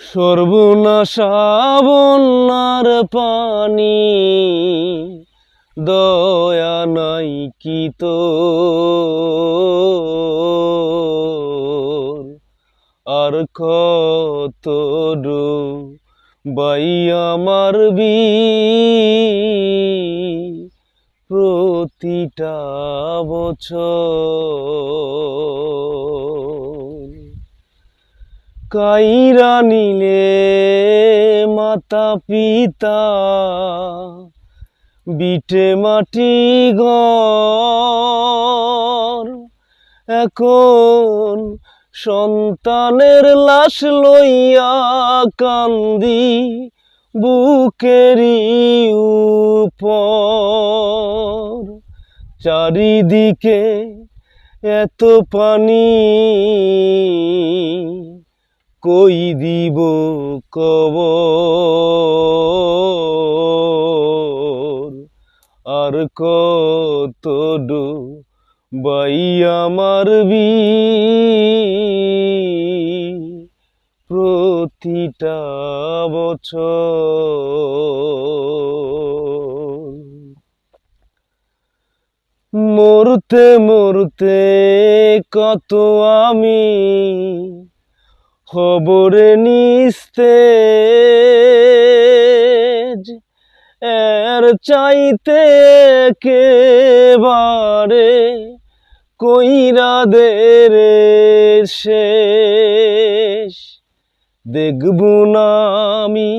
সর্বনাশা বন্যার পানি দয়া নাই কি তো আর কত বাই আমার বি প্রতিটা বছর কাইরা নিলে মাতা পিতা, বিটে মাটি ঘর। এখন সন্তানের লাশ লইয়া কান্দি বুকেরই উপর। চারিদিকে এত পানি কই দিব কব আর কত বাই আমার বি প্রতিটা বছর মরতে মরতে কত আমি খবরে নিস্তে এর চাইতে কেবারে কইরা দে রে শেষ। দেখব না আমি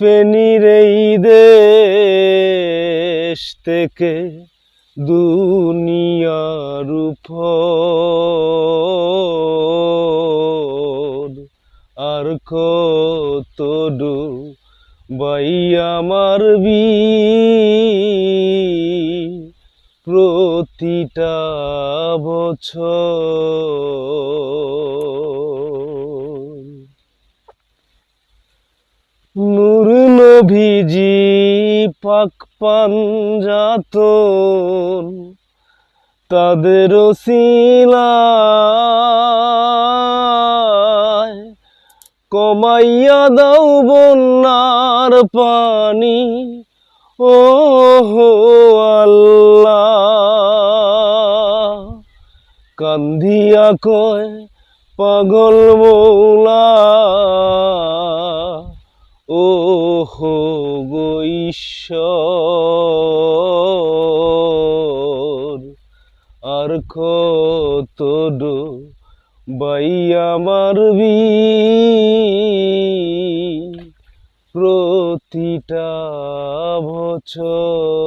ফেনির এই দেশ থেকে দুনিয়ার উপর। আর কত ডো বাই আমার বি প্রতিটা বছর। নূর নভিজি পাক পাঞ্জাতন তাদের শিলায় কমাইয়া দাও বন্যার পানি। ও হো আল্লাহ। কান্দিয়া কয়, পাগল মৌলা। ও হো গো ঈশ্বর। আর কত ডো বাই আমার বি প্রতিটা বছর